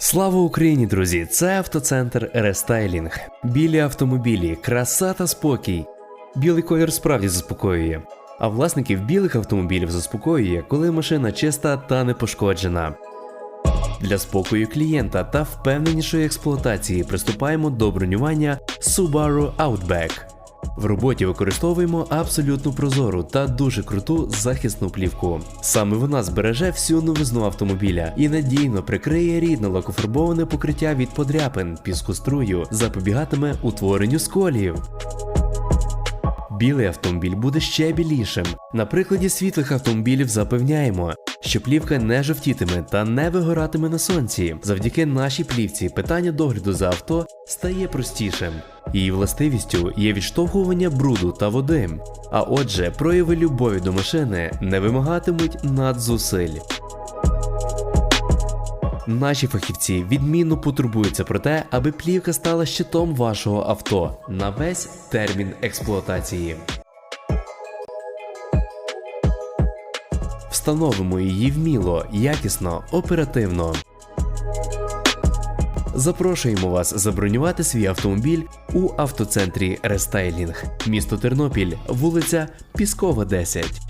Слава Україні, друзі! Це автоцентр Рестайлінг. Білі автомобілі, краса та спокій. Білий колір справді заспокоює. А власників білих автомобілів заспокоює, коли машина чиста та не пошкоджена. Для спокою клієнта та впевненішої експлуатації приступаємо до бронювання Subaru Outback. В роботі використовуємо абсолютно прозору та дуже круту захисну плівку. Саме вона збереже всю новизну автомобіля і надійно прикриє рідне лакофарбоване покриття від подряпин, піскострую, запобігатиме утворенню сколів. Білий автомобіль буде ще білішим. На прикладі світлих автомобілів запевняємо, що плівка не жовтітиме та не вигоратиме на сонці. Завдяки нашій плівці питання догляду за авто стає простішим. Її властивістю є відштовхування бруду та води. А отже, прояви любові до машини не вимагатимуть надзусиль. Наші фахівці відмінно потурбуються про те, аби плівка стала щитом вашого авто на весь термін експлуатації. Встановимо її вміло, якісно, оперативно. Запрошуємо вас забронювати свій автомобіль у автоцентрі Рестайлінг, місто Тернопіль, вулиця Піскова, 10.